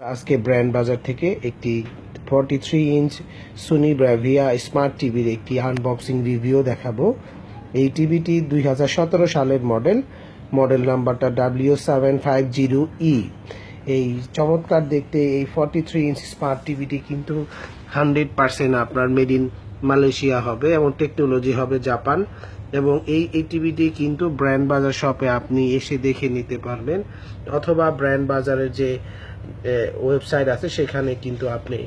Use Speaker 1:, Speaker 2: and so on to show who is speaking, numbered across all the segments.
Speaker 1: আজকে ব্র্যান্ড বাজার থেকে একটি forty three inch Sony Bravia smart টিভির একটি আনবক্সিং রিভিউ দেখাবো। এই টিভিটি দুই হাজার সতেরো সালের মডেল মডেল নাম্বারটা W seven five zero E এই চমৎকার দেখতে এই ফর্টি থ্রি ইঞ্চ স্মার্ট টিভিটি কিন্তু হান্ড্রেড পার্সেন্ট আপনার মেড ইন মালয়েশিয়া হবে এবং টেকনোলজি হবে জাপান এবং এই এই টিভিটি কিন্তু ব্র্যান্ড বাজার শপে আপনি এসে দেখে নিতে পারবেন। অথবা ব্র্যান্ড বাজারের যে ওয়েবসাইট আছে, সেখানে কিন্তু আপনি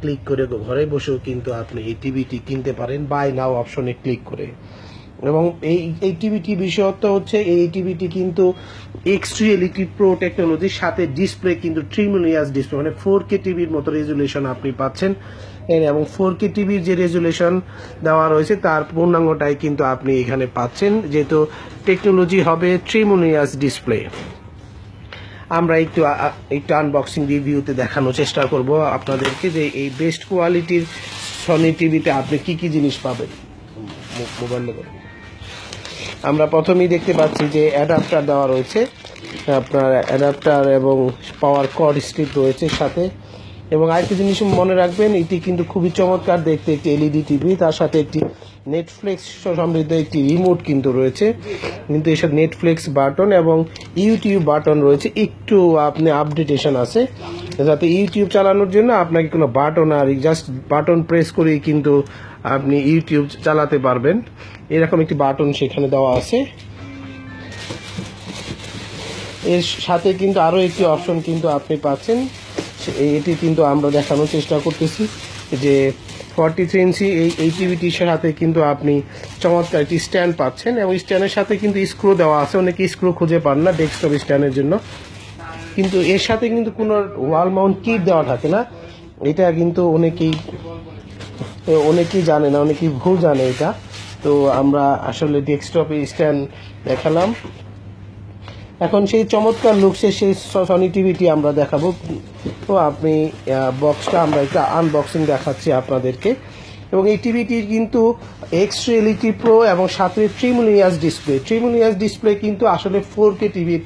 Speaker 1: ক্লিক করে ঘরে বসেও কিন্তু আপনি এই টিভিটি কিনতে পারেন বাই নাও অপশনে ক্লিক করে। এবং এই এই টিভিটি বিশেষত্ব হচ্ছে, এই টিভিটি কিন্তু এলইডি প্রো টেকনোলজির সাথে ডিসপ্লে কিন্তু ট্রিমিলিয়াস ডিসপ্লে মানে ফোর কে টিভির মতো রেজুলেশন আপনি পাচ্ছেন। এবং ফোর কে টিভির যে রেজুলেশন দেওয়া রয়েছে, তার পূর্ণাঙ্গটাই কিন্তু আপনি এখানে পাচ্ছেন, যেহেতু টেকনোলজি হবে ট্রিমোনিয়াস ডিসপ্লে আমরা একটু একটু আনবক্সিং রিভিউতে দেখানোর চেষ্টা করব আপনাদেরকে যে এই বেস্ট কোয়ালিটির সনি টিভিতে আপনি কি কি জিনিস পাবেন। মোবাইল আমরা প্রথমেই দেখতে পাচ্ছি যে অ্যাডাপ্টার দেওয়া রয়েছে। আপনার অ্যাডাপ্টার এবং পাওয়ার কর্ড স্ট্রিপ রয়েছে সাথে। এবং আরেকটি জিনিস মনে রাখবেন, এটি কিন্তু খুবই চমৎকার দেখতে একটি এলইডি টিভি তার সাথে একটি নেটফ্লিক্স সমৃদ্ধ একটি রিমোট কিন্তু রয়েছে। কিন্তু এসব নেটফ্লিক্স বাটন এবং ইউটিউব বাটন রয়েছে। একটু আপনি আপডেটেশন আছে। যাতে ইউটিউব চালানোর জন্য আপনাকে কোনো বাটন আর জাস্ট বাটন প্রেস করেই কিন্তু আপনি ইউটিউব চালাতে পারবেন। এরকম একটি বাটন সেখানে দেওয়া আছে। এর সাথে কিন্তু আরও একটি অপশন কিন্তু আপনি পাচ্ছেন। এটি কিন্তু আমরা দেখানোর চেষ্টা করতেছি যে ফর্টি থ্রি ইঞ্চি এই এই টিভিটির সাথে কিন্তু আপনি চমৎকার একটি স্ট্যান্ড পাচ্ছেন এবং স্ট্যান্ডের সাথে কিন্তু স্ক্রু দেওয়া আছে, অনেকে স্ক্রু খুঁজে পান না ডেস্কটপ স্ট্যান্ডের জন্য। কিন্তু এর সাথে কিন্তু কোনো ওয়াল মাউন্ট কিট দেওয়া থাকে না। এটা কিন্তু অনেকেই অনেকেই জানে না, অনেকেই ভুল জানে এটা। তো আমরা আসলে ডেস্কটপে স্ট্যান্ড দেখালাম। এখন সেই চমৎকার লুকসে সেই সনি টিভিটি আমরা দেখাবো। তো আপনি বক্সটা আমরা একটা আনবক্সিং দেখাচ্ছি আপনাদেরকে। এবং এই টিভিটির কিন্তু এক্স রিয়েলিটি প্রো এবং সাথে ট্রিমুলিয়াস ডিসপ্লে ট্রিমুলিয়াস ডিসপ্লে কিন্তু আসলে ফোর কে টিভির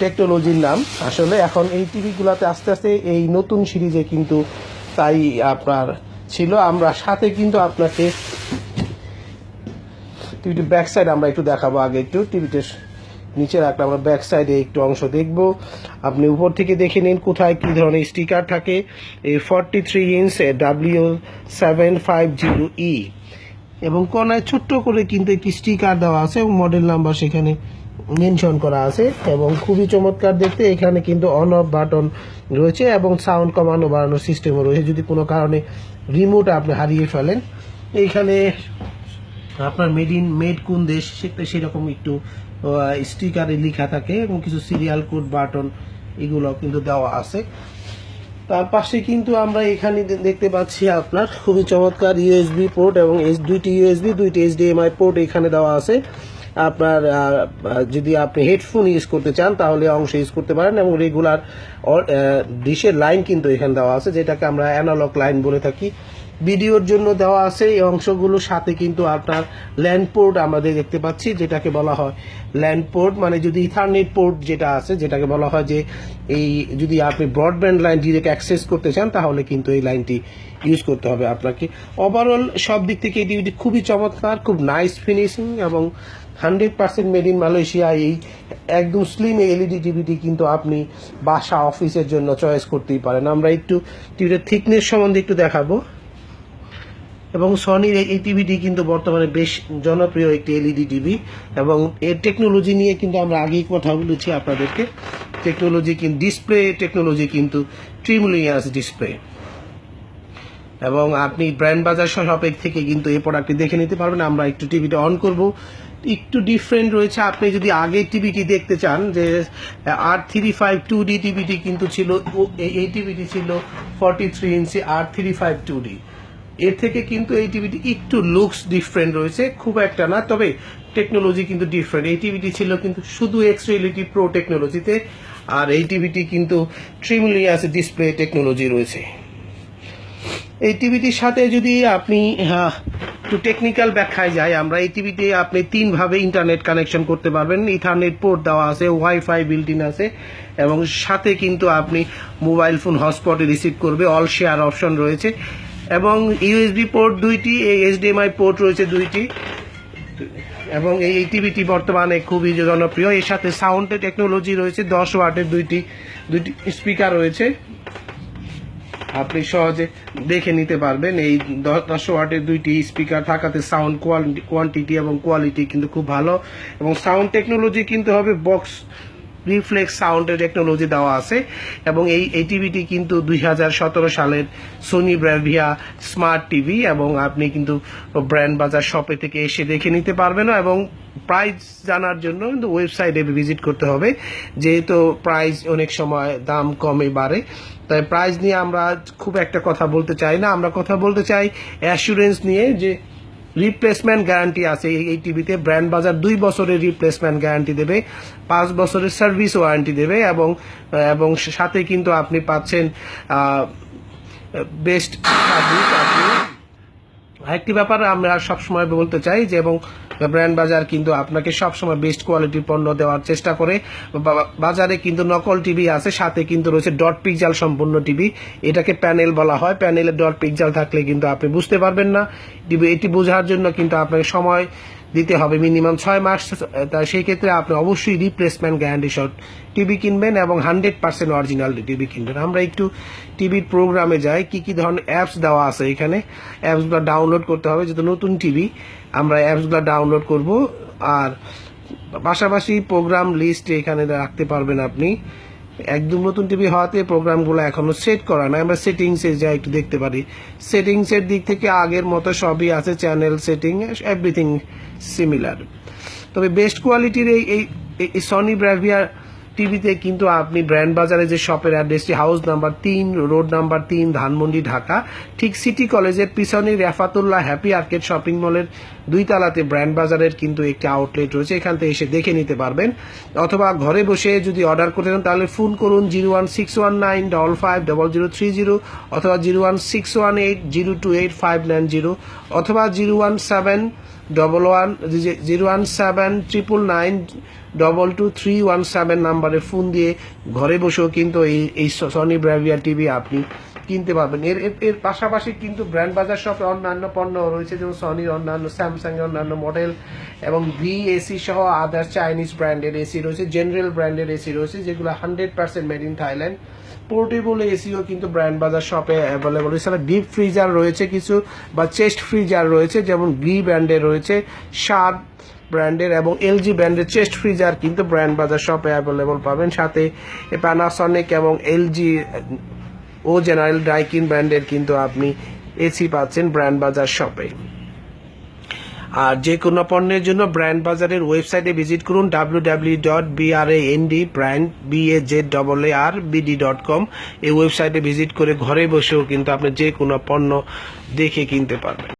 Speaker 1: টেকনোলজির নাম। আসলে এখন এই টিভিগুলোতে আস্তে আস্তে এই নতুন সিরিজে কিন্তু তাই আপনার ছিল। আমরা সাথে কিন্তু আপনাকে টিভিটির ব্যাক সাইড আমরা একটু দেখাবো আগে একটু। টিভিতে নিচে রাখলে আমরা ব্যাক সাইডে একটু অংশ দেখব। আপনি উপর থেকে দেখে নিন কোথায় কি ধরনের স্টিকার থাকে। এই forty three inch W seven five zero E এবং কোনায় ছোট্ট করে কিন্তু একটি স্টিকার দেওয়া আছে এবং মডেল নাম্বার সেখানে মেনশন করা আছে। এবং খুবই চমৎকার দেখতে এখানে কিন্তু অন অফ বাটন রয়েছে এবং সাউন্ড কমানো বাড়ানোর সিস্টেমও রয়েছে। যদি কোনো কারণে রিমোট আপনি হারিয়ে ফেলেন, এইখানে আপনার মেড ইন মেড কোন দেশ সেটা সেরকম একটু স্টিকারে লেখা থাকে এবং কিছু সিরিয়াল কোড বাটন এগুলো কিন্তু দেওয়া আছে। তার পাশে কিন্তু আমরা এখানে দেখতে পাচ্ছি আপনার খুবই চমৎকার ইউএসবি পোর্ট এবং দুইটি ইউএসবি দুইটি এইচডিএমআই পোর্ট এখানে দেওয়া আছে। আপনার যদি আপনি হেডফোন ইউজ করতে চান, তাহলে অংশ ইউজ করতে পারেন এবং রেগুলার ডিশের লাইন কিন্তু এখানে দেওয়া আছে, যেটাকে আমরা অ্যানালগ লাইন বলে থাকি। ভিডিওর জন্য দেওয়া আছে। এই অংশগুলোর সাথে কিন্তু আপনার ল্যান্ড পোর্ট আমাদের দেখতে পাচ্ছি, যেটাকে বলা হয় ল্যান্ড পোর্ট। মানে যদি ইথারনেট পোর্ট যেটা আছে, যেটাকে বলা হয় যে এই যদি আপনি ব্রডব্যান্ড লাইন ডিরেক্ট অ্যাক্সেস করতে চান, তাহলে কিন্তু এই লাইনটি ইউজ করতে হবে আপনাকে। ওভারঅল সব দিক থেকে টিভিটি খুবই চমৎকার, খুব নাইস ফিনিশিং এবং hundred percent made in Malaysia এই একদম স্লিম এলইডি টিভিটি কিন্তু আপনি বাসা অফিসের জন্য চয়েস করতেই পারেন। আমরা একটু টিভির থিকনেস সম্বন্ধে একটু দেখাবো। এবং সনির এই- টিভিটি কিন্তু বর্তমানে বেশ জনপ্রিয় একটি এলইডি টিভি এবং এর টেকনোলজি নিয়ে কিন্তু আমরা আগেই কথা বলেছি আপনাদেরকে। টেকনোলজি কিন্তু ডিসপ্লে টেকনোলজি কিন্তু ট্রিমুলিয়াস ডিসপ্লে এবং আপনি ব্র্যান্ড বাজার শপের থেকে কিন্তু এই প্রোডাক্টটি দেখে নিতে পারবেন। আমরা একটু টিভিটা অন করব। একটু ডিফারেন্ট রয়েছে। আপনি যদি আগে টিভিটি দেখতে চান, যে R three five two D টিভিটি কিন্তু ছিল এই টিভিটি ছিল ফর্টি থ্রি ইঞ্চি R three five two D এর থেকে কিন্তু এই টিভিটি একটু লুকস ডিফারেন্ট রয়েছে, খুব একটা না, তবে টেকনোলজি কিন্তু ডিফারেন্ট এই টিভিটি ছিল কিন্তু শুধু এক্স রিয়েলিটি প্রো টেকনোলজিতে আর এই টিভিটি কিন্তু ট্রিমলিয়াস ডিসপ্লে টেকনোলজি রয়েছে। এই টিভিটির সাথে যদি আপনি একটু টেকনিক্যাল ব্যাখ্যায় যাই, আমরা এই টিভিতে আপনি তিনভাবে ইন্টারনেট কানেকশন করতে পারবেন। ইথারনেট পোর্ট দেওয়া আছে ওয়াইফাই ইন আছে, এবং সাথে কিন্তু আপনি মোবাইল ফোন হটস্পটে রিসিভ করবে অল শেয়ার অপশন রয়েছে। এবং ইউএসবি পোর্ট দুইটি, এই এইচডিএমআই পোর্ট রয়েছে দুইটি। এবং এই টিভিটি বর্তমানে খুবই জনপ্রিয়। এর সাথে সাউন্ডের টেকনোলজি রয়েছে, দশ ওয়াটের দুইটি দুইটি স্পিকার রয়েছে। আপনি সহজে দেখে নিতে পারবেন, এই দশ ওয়াটের দুইটি স্পিকার থাকাতে সাউন্ড কোয়ালিটি কোয়ান্টিটি এবং কোয়ালিটি কিন্তু খুব ভালো। এবং সাউন্ড টেকনোলজি কিন্তু হবে বক্স রিফ্লেক্স সাউন্ডের টেকনোলজি দেওয়া আছে এবং এই এই টিভিটি কিন্তু দুই হাজার সতেরো সালের সোনি ব্র্যাভিয়া স্মার্ট টিভি এবং আপনি কিন্তু ব্র্যান্ড বাজার শপে থেকে এসে দেখে নিতে পারবেন এবং প্রাইস জানার জন্য কিন্তু ওয়েবসাইটে ভিজিট করতে হবে। যেহেতু প্রাইস অনেক সময় দাম কমে বাড়ে, তাই প্রাইস নিয়ে আমরা খুব একটা কথা বলতে চাই না। আমরা কথা বলতে চাই অ্যাসুরেন্স নিয়ে যে রিপ্লেসমেন্ট গ্যারান্টি আছে। এই- টিভিতে ব্র্যান্ড বাজার দুই বছরের রিপ্লেসমেন্ট গ্যারান্টি দেবে, পাঁচ বছরের সার্ভিস ওয়ারেন্টি দেবে এবং এবং সাথে কিন্তু আপনি পাচ্ছেন বেস্ট সার্ভিস আপনি আরেকটি ব্যাপার আমরা সবসময় বলতে চাই যে, এবং ব্র্যান্ড বাজার কিন্তু আপনাকে সবসময় বেস্ট কোয়ালিটির পণ্য দেওয়ার চেষ্টা করে। বাজারে কিন্তু নকল টিভি আছে, সাথে কিন্তু রয়েছে ডট পিকজাল সম্পূর্ণ টিভি। এটাকে প্যানেল বলা হয়। প্যানেলে ডট পিকজাল থাকলে কিন্তু আপনি বুঝতে পারবেন না। টিভি এটি বোঝার জন্য কিন্তু আপনাকে সময় দিতে হবে মিনিমাম ছয় মাস, তা সেই ক্ষেত্রে আপনি অবশ্যই রিপ্লেসমেন্ট গ্যারান্টি শট টিভি কিনবেন এবং হান্ড্রেড পার্সেন্ট অরিজিনাল টিভি কিনবেন। আমরা একটু টিভির প্রোগ্রামে যাই, কি কি ধরনের অ্যাপস দেওয়া আছে এখানে? অ্যাপসগুলো ডাউনলোড করতে হবে, যেহেতু নতুন টিভি, আমরা অ্যাপসগুলো ডাউনলোড করব। আর পাশাপাশি প্রোগ্রাম লিস্ট এখানে রাখতে পারবেন আপনি। একদম নতুন টিভি হওয়াতে প্রোগ্রামগুলো এখনও সেট করা নাই। আমরা সেটিংসে যা একটু দেখতে পারি। সেটিংসের দিক থেকে আগের মতো সবই আছে চ্যানেল সেটিং এভরিথিং সিমিলার তবে বেস্ট কোয়ালিটির এই এই সনি ব্র্যাভিয়ার টিভিতে কিন্তু আপনি ব্র্যান্ড বাজারে যে শপের অ্যাড্রেসটি হাউস নাম্বার তিন রোড নাম্বার তিন, ধানমন্ডি, ঢাকা, ঠিক সিটি কলেজের পিছনে রেফাতুল্লাহ হ্যাপি আর্কেড শপিং মলের দুই তালাতে ব্র্যান্ড বাজারের কিন্তু একটি আউটলেট রয়েছে। এখান থেকে এসে দেখে নিতে পারবেন। অথবা ঘরে বসে যদি অর্ডার করতে চান, তাহলে ফোন করুন zero one six one nine double five double zero three zero অথবা zero one six one eight zero two eight five nine zero অথবা zero one seven double one zero one seven triple nine double two three one seven নাম্বারে phone দিয়ে ঘরে বসেও কিন্তু এই এই Sony Bravia TV আপনি কিনতে পারবেন। এর, এর- পাশাপাশি কিন্তু ব্র্যান্ড বাজার শপে অন্যান্য পণ্য রয়েছে, যেমন সনির অন্যান্য স্যামসাং এর অন্যান্য মডেল এবং ভি এসি সহ আদার চাইনিজ ব্র্যান্ডের এসি রয়েছে জেনারেল ব্র্যান্ডের এসি রয়েছে, যেগুলো hundred percent made in Thailand portable SEO কিন্তু ব্র্যান্ড বাজার শপে অ্যাভেলেবল এছাড়া ডিপ ফ্রিজার রয়েছে কিছু বা চেস্ট ফ্রিজার রয়েছে, যেমন গ্রি ব্র্যান্ডের রয়েছে শার্প ব্র্যান্ডের এবং এলজি ব্র্যান্ডের চেস্ট ফ্রিজার কিন্তু ব্র্যান্ড বাজার শপে অ্যাভেলেবল পাবেন। সাথে প্যানাসনিক এবং এলজি ও জেনারেল ডাইকিন ব্র্যান্ডের কিন্তু আপনি এসি পাচ্ছেন ব্র্যান্ড বাজার শপে। আর যে কোনো পণ্যের জন্য ব্র্যান্ড বাজারের ওয়েবসাইটে ভিজিট করুন W W dot B R A N D brand B A Z double A R BD dot com এই ওয়েবসাইটে ভিজিট করে ঘরে বসেও কিন্তু আপনি যে কোনো পণ্য দেখে কিনতে পারবেন।